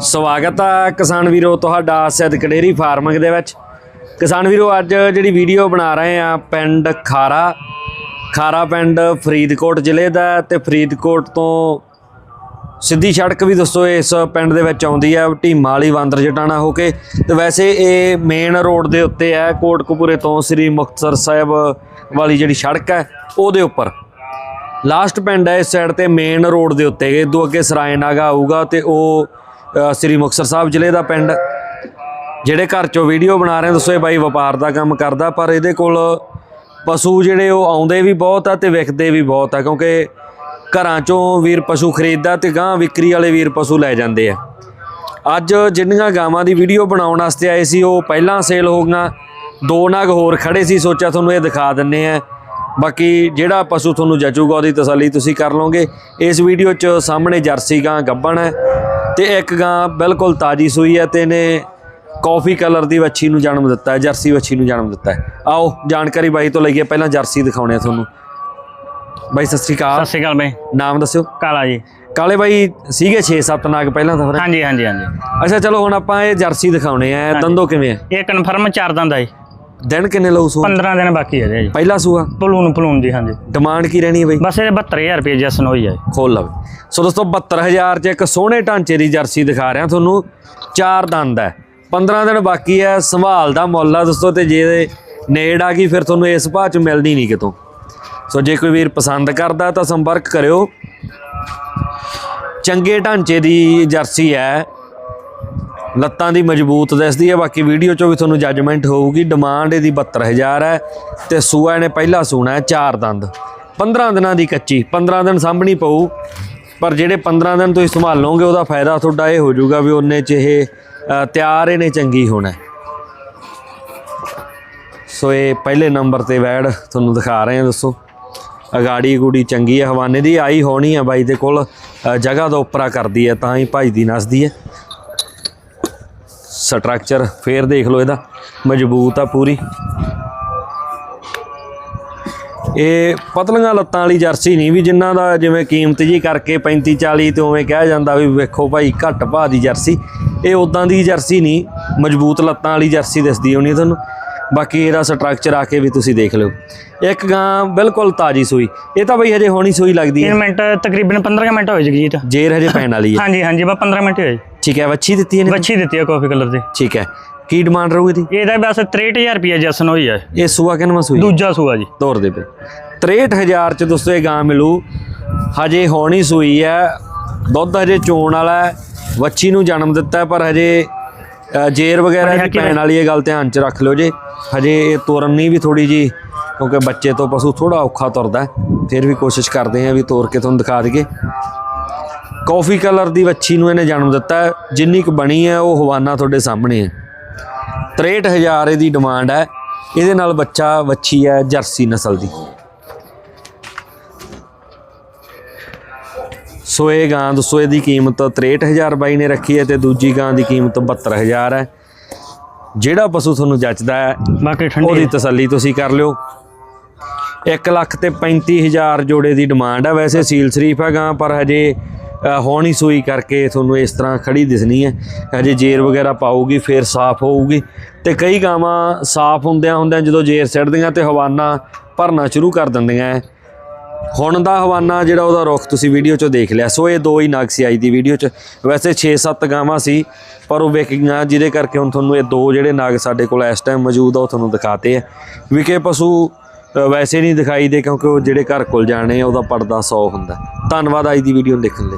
ਸਵਾਗਤ ਆ ਕਿਸਾਨ ਵੀਰੋ, ਤੁਹਾਡਾ ਸਿੱਧ ਕਡੇਰੀ ਫਾਰਮਿੰਗ ਦੇ ਵਿੱਚ। ਕਿਸਾਨ ਵੀਰੋ, ਅੱਜ ਜਿਹੜੀ ਵੀਡੀਓ ਬਣਾ ਰਹੇ ਆ ਪਿੰਡ ਖਾਰਾ ਖਾਰਾ ਪਿੰਡ ਫਰੀਦਕੋਟ ਜ਼ਿਲ੍ਹੇ ਦਾ ਹੈ ਤੇ ਫਰੀਦਕੋਟ ਤੋਂ ਸਿੱਧੀ ਸੜਕ ਵੀ ਦੋਸਤੋ ਇਸ ਪਿੰਡ ਦੇ ਵਿੱਚ ਆਉਂਦੀ ਹੈ ਢੀਮਾ ਵਾਲੀ ਬਾਂਦਰ ਜਟਾਣਾ ਹੋ ਕੇ। ਤੇ ਵੈਸੇ ਇਹ ਮੇਨ ਰੋਡ ਦੇ ਉੱਤੇ ਹੈ, ਕੋਟਕਪੂਰੇ ਤੋਂ ਸ੍ਰੀ ਮੁਕਤਸਰ ਸਾਹਿਬ ਵਾਲੀ ਜਿਹੜੀ ਸੜਕ ਹੈ, ਉਹਦੇ ਉੱਪਰ। ਲਾਸਟ ਪਿੰਡ ਹੈ ਇਸ ਸਾਈਡ ਤੇ ਮੇਨ ਰੋਡ ਦੇ ਉੱਤੇ। ਦੋ ਅੱਗੇ ਸਰਾਏਨਾਗਾ ਆਊਗਾ ਤੇ ਉਹ ਸ੍ਰੀ ਮੁਕਤਸਰ ਸਾਹਿਬ ਜ਼ਿਲ੍ਹੇ ਦਾ ਪਿੰਡ। ਜਿਹੜੇ ਘਰ ਚੋਂ ਵੀਡੀਓ ਬਣਾ ਰਹੇ ਦੱਸੋ ਇਹ ਬਾਈ ਵਪਾਰ ਦਾ ਕੰਮ ਕਰਦਾ, ਪਰ ਇਹਦੇ ਕੋਲ ਪਸ਼ੂ ਜਿਹੜੇ ਉਹ ਆਉਂਦੇ ਵੀ ਬਹੁਤ ਆ ਤੇ ਵਿਕਦੇ ਵੀ ਬਹੁਤ ਆ, ਕਿਉਂਕਿ ਘਰਾਂ ਚੋਂ ਵੀਰ ਪਸ਼ੂ ਖਰੀਦਦਾ ਤੇ ਗਾਂ ਵਿਕਰੀ ਵਾਲੇ ਵੀਰ ਪਸ਼ੂ ਲੈ ਜਾਂਦੇ ਆ। ਅੱਜ ਜਿੰਨੀਆਂ ਗਾਵਾਂ ਦੀ ਵੀਡੀਓ ਬਣਾਉਣ ਵਾਸਤੇ ਆਏ ਸੀ, ਉਹ ਪਹਿਲਾਂ ਸੇਲ ਹੋ ਗਈਆਂ। ਦੋ ਨਾਗ ਹੋਰ ਖੜੇ ਸੀ, ਸੋਚਿਆ ਤੁਹਾਨੂੰ ਇਹ ਦਿਖਾ ਦਿੰਨੇ ਆ। ਬਾਕੀ ਜਿਹੜਾ ਪਸ਼ੂ ਤੁਹਾਨੂੰ ਜਚੂਗਾ, ਉਹਦੀ ਤਸੱਲੀ ਤੁਸੀਂ ਕਰ ਲਓਗੇ। ਇਸ ਵੀਡੀਓ 'ਚ ਸਾਹਮਣੇ ਜਰਸੀ ਗਾਂ ਗੱਬਣ ਹੈ। ਤੇ ਇੱਕ ਗਾਂ ਬਿਲਕੁਲ ਤਾਜੀ ਸੂਈ ਹੈ ਤੇ ਇਹਨੇ ਕਾਫੀ ਕਲਰ ਦੀ ਵੱਛੀ ਨੂੰ ਜਨਮ ਦਿੱਤਾ ਹੈ ਜਰਸੀ ਵੱਛੀ ਨੂੰ ਜਨਮ ਦਿੱਤਾ ਹੈ। ਆਓ ਜਾਣਕਾਰੀ ਬਾਈ ਤੋਂ ਲਈਏ ਪਹਿਲਾਂ ਜਰਸੀ ਦਿਖਾਉਣੇ ਆ ਤੁਹਾਨੂੰ। ਬਾਈ ਸਤਿ ਸ੍ਰੀ ਅਕਾਲ। ਸਤਿ ਸ਼੍ਰੀ ਅਕਾਲ ਬਈ। ਨਾਮ ਦੱਸਿਓ। ਕਾਲਾ ਜੀ। ਕਾਲੇ ਬਾਈ ਸੀਗੇ 6-7 ਨਾਗ ਪਹਿਲਾਂ ਤਾਂ ਫਿਰ। ਹਾਂਜੀ ਹਾਂਜੀ ਹਾਂਜੀ। ਅੱਛਾ ਚਲੋ ਹੁਣ ਆਪਾਂ ਇਹ ਜਰਸੀ ਦਿਖਾਉਣੇ ਆ। ਦੰਦੋ ਕਿਵੇਂ ਆ? ਇਹ ਕਨਫਰਮ ਚਾਰ ਦੰਦ ਆ ਜੀ। ਦਿਨ ਕਿੰਨੇ ਲਊ ਸੂ 15 ਦਿਨ ਬਾਕੀ ਹੈ ਜੀ। ਪਹਿਲਾ ਸੂਆ? ਪਲੂਨ ਪਲੂਨ ਦੀ ਹਾਂਜੀ। ਡਿਮਾਂਡ ਕੀ ਰਹਿਣੀ ਹੈ ਬਈ? ਬਸ ਇਹ 72000 ਰੁਪਏ ਜਸਨ ਹੋਈ ਹੈ ਖੋਲ ਲਵੇ ਸੋ ਦੋਸਤੋ 72000 ਚ ਇੱਕ ਸੋਹਣੇ ਢਾਂਚੇ ਦੀ ਜਰਸੀ ਦਿਖਾ ਰਿਹਾ ਤੁਹਾਨੂੰ। ਚਾਰ ਦੰਦ ਹੈ। 15 ਦਿਨ ਬਾਕੀ ਹੈ। ਸੰਭਾਲ ਦਾ ਮੁੱਲ ਆ ਦੋਸਤੋ ਤੇ ਜੇ ਨੇੜ ਆ ਗਈ ਫਿਰ ਤੁਹਾਨੂੰ ਇਸ ਭਾਅ ਚ ਮਿਲਦੀ ਨਹੀਂ ਕਿਤੋਂ। ਸੋ ਜੇ ਕੋਈ ਵੀਰ ਪਸੰਦ ਕਰਦਾ ਤਾਂ ਸੰਪਰਕ ਕਰਿਓ। ਚੰਗੇ ਢਾਂਚੇ ਦੀ ਜਰਸੀ ਹੈ। ਲੱਤਾਂ ਦੀ ਮਜ਼ਬੂਤ ਦਿਸਦੀ ਹੈ, ਬਾਕੀ ਵੀਡੀਓ ਚੋਂ ਵੀ ਤੁਹਾਨੂੰ ਜੱਜਮੈਂਟ ਹੋਊਗੀ ਡਿਮਾਂਡ ਇਹਦੀ 72000 ਹੈ ਤੇ ਸੂਆ ਇਹਨੇ ਪਹਿਲਾ ਸੂਣਾ ਹੈ, ਚਾਰ ਦੰਦ। 15 ਦਿਨਾਂ ਦੀ ਕੱਚੀ 15 ਦਿਨ ਸਾਂਭਣੀ ਪਊ, ਪਰ ਜਿਹੜੇ 15 ਦਿਨ ਤੁਸੀਂ ਸੰਭਾਲੋਗੇ ਉਹਦਾ ਫਾਇਦਾ ਤੁਹਾਡਾ ਇਹ ਹੋ ਜਾਊਗਾ ਵੀ ਉਹਨੇ ਚ ਇਹ ਤਿਆਰ ਇਹਨੇ ਚੰਗੀ ਹੋਣਾ ਸੋ ਇਹ ਪਹਿਲੇ ਨੰਬਰ ਤੇ ਵੈੜ ਤੁਹਾਨੂੰ ਦਿਖਾ ਰਹੇ ਹਾਂ ਦੱਸੋ। ਅਗਾੜੀ ਗੂੜੀ ਚੰਗੀ ਹੈ, ਹਵਾਨੇ ਦੀ ਆਈ ਹੋਣੀ ਹੈ ਬਾਈ ਦੇ ਕੋਲ ਜਗ੍ਹਾ ਦਾ ਉਪਰਾ ਕਰਦੀ ਹੈ, ਤਾਂ ਹੀ ਭਜਦੀ ਨਸਦੀ ਹੈ। ਸਟਰਕਚਰ ਫੇਰ ਦੇਖ ਲਓ ਇਹਦਾ। ਮਜ਼ਬੂਤ ਆ ਪੂਰੀ। ਇਹ ਪਤਲੀਆਂ ਲੱਤਾਂ ਵਾਲੀ ਜਰਸੀ ਨਹੀਂ ਵੀ ਜਿਨ੍ਹਾਂ ਦਾ ਜਿਵੇਂ ਕੀਮਤ ਜੀ ਕਰਕੇ 35 40 ਤੇ ਉਵੇਂ ਕਿਹਾ ਜਾਂਦਾ ਵੀ ਵੇਖੋ ਭਾਈ ਘੱਟ ਭਾਅ ਦੀ ਜਰਸੀ। ਇਹ ਉਦਾਂ ਦੀ ਜਰਸੀ ਨਹੀਂ ਮਜ਼ਬੂਤ ਲੱਤਾਂ ਵਾਲੀ ਜਰਸੀ ਦਿਸਦੀ ਹੋਣੀ ਤੁਹਾਨੂੰ। ਬਾਕੀ ਇਹਦਾ ਸਟਰਕਚਰ ਆ ਕੇ ਵੀ ਤੁਸੀਂ ਦੇਖ ਲਿਓ। ਇੱਕ ਗਾਂ ਬਿਲਕੁਲ ਤਾਜੀ ਸੂਈ। ਇਹ ਤਾਂ ਬਈ ਹਜੇ ਹੋਣੀ ਸੂਈ ਲੱਗਦੀ 3 ਹੈ ਮਿੰਟ ਤਕਰੀਬਨ 15 ਮਿੰਟ ਹੋਏ ਜਗਜੀਤ ਜੇਰ ਹਜੇ ਪੈਣ ਵਾਲੀ ਹੈ। ਹਾਂਜੀ ਹਾਂਜੀ ਬਸ 15 ਮਿੰਟ ਹੋਏ। ਠੀਕ ਹੈ ਵੱਛੀ ਦਿੱਤੀ ਇਹਨੇ ਬੱਚੀ ਦਿੱਤੀ ਹੈ ਕਾਫੀ ਕਲਰ ਦੀ। ਠੀਕ ਹੈ ਕੀ ਡਿਮਾਂਡ ਰਹੂਗੀ ਇਹਦੀ? ਇਹਦਾ ਬਸ 63000 ਰੁਪਏ ਜਸਨ ਹੋਈ ਹੈ ਇਹ ਸੂਆ ਕਿੰਨਵਾਂ ਸੂਈ? ਦੂਜਾ ਸੂਆ ਜੀ। ਤੋਰ ਦੇ ਪਏ 63000 ਚ ਦੋਸਤੋ ਇਹ ਗਾਂ ਮਿਲੂ। ਹਜੇ ਹੋਣੀ ਸੂਈ ਹੈ। ਦੁੱਧ ਹਜੇ ਚੋਣ ਵਾਲਾ ਹੈ। ਵੱਛੀ ਨੂੰ ਜਨਮ ਦਿੱਤਾ ਪਰ ਹਜੇ ਜੇਰ ਵਗੈਰਾ ਦੀ ਪੈਣ ਵਾਲੀ ਇਹ ਗੱਲ ਧਿਆਨ ਚ ਰੱਖ ਲਿਓ ਜੇ। ਹਜੇ ਇਹ ਤੋਰਨ ਨਹੀਂ ਵੀ ਥੋੜੀ ਜੀ ਕਿਉਂਕਿ ਬੱਚੇ ਤੋਂ ਪਸ਼ੂ ਥੋੜਾ ਔਖਾ ਤੁਰਦਾ। ਫਿਰ ਵੀ ਕੋਸ਼ਿਸ਼ ਕਰਦੇ ਆ ਵੀ ਤੋਰ ਕੇ ਤੁਹਾਨੂੰ ਦਿਖਾ ਦਈਏ। ਕਾਫੀ ਕਲਰ ਦੀ ਵੱਛੀ ਨੂੰ ਇਹਨੇ ਜਨਮ ਦਿੱਤਾ। ਜਿੰਨੀ ਕੁ ਬਣੀ ਹੈ ਉਹ ਹਵਾਨਾ ਤੁਹਾਡੇ ਸਾਹਮਣੇ ਹੈ। 63000 ਇਹਦੀ ਡਿਮਾਂਡ ਹੈ। ਇਹਦੇ ਨਾਲ ਬੱਚਾ ਵੱਛੀ ਹੈ ਜਰਸੀ ਨਸਲ ਦੀ। ਸੋ ਇਹ ਗਾਂ ਦੱਸੋ ਇਹਦੀ ਕੀਮਤ 63000 ਬਾਈ ਨੇ ਰੱਖੀ ਹੈ ਤੇ ਦੂਜੀ ਗਾਂ ਦੀ ਕੀਮਤ 72000 ਹੈ। ਜਿਹੜਾ ਪਸ਼ੂ ਤੁਹਾਨੂੰ ਜੱਚਦਾ ਹੈ ਬਾਕੀ ਠੰਡੀ ਉਹਦੀ ਤਸੱਲੀ ਤੁਸੀਂ ਕਰ ਲਿਓ। 1 ਲੱਖ ਤੇ 35000 ਜੋੜੇ ਦੀ ਡਿਮਾਂਡ ਹੈ। ਵੈਸੇ ਸੀਲ ਸ਼ਰੀਫ ਹੈ ਗਾਂ ਪਰ ਹਜੇ ਹੋਣੀ ਸੂਈ ਕਰਕੇ ਤੁਹਾਨੂੰ ਇਸ ਤਰ੍ਹਾਂ ਖੜੀ ਦਿਸਣੀ ਹੈ। ਹਜੇ ਜੇਰ ਵਗੈਰਾ ਪਾਊਗੀ, ਫਿਰ ਸਾਫ਼ ਹੋਊਗੀ। ਤੇ ਕਈ ਗਾਵਾਂ ਸਾਫ਼ ਹੁੰਦਿਆਂ ਹੁੰਦਿਆਂ ਜਦੋਂ ਜੇਰ ਸਿੱਟਦੀਆਂ ਤੇ ਹਵਾਨਾ ਭਰਨਾ ਸ਼ੁਰੂ ਕਰ ਦਿੰਦੀਆਂ ਹੈ। ਹੁਣ ਦਾ ਹਵਾਨਾ ਜਿਹੜਾ ਉਹਦਾ ਰੁੱਖ ਤੁਸੀਂ ਵੀਡੀਓ 'ਚ ਦੇਖ ਲਿਆ। ਸੋ ਇਹ ਦੋ ਹੀ ਨਾਗ ਸੀ ਅੱਜ ਦੀ ਵੀਡੀਓ 'ਚ ਵੈਸੇ 6-7 ਗਾਵਾਂ ਸੀ, ਪਰ ਉਹ ਵਿਕ ਗਈਆਂ ਜਿਹਦੇ ਕਰਕੇ ਹੁਣ ਤੁਹਾਨੂੰ ਇਹ ਦੋ ਜਿਹੜੇ ਨਾਗ ਸਾਡੇ ਕੋਲ ਇਸ ਟਾਈਮ ਮੌਜੂਦ ਆ, ਉਹ ਤੁਹਾਨੂੰ ਦਿਖਾਤੇ ਆ। ਵਿਕੇ ਪਸ਼ੂ ਵੈਸੇ ਨਹੀਂ ਦਿਖਾਈ ਦੇ ਕਿਉਂਕਿ ਉਹ ਜਿਹੜੇ ਘਰ ਕੋਲ ਜਾਣੇ ਆ, ਉਹਦਾ ਪਰਦਾ 100 ਹੁੰਦਾ। ਧੰਨਵਾਦ ਅੱਜ ਦੀ ਵੀਡੀਓ ਦੇਖਣ ਲਈ।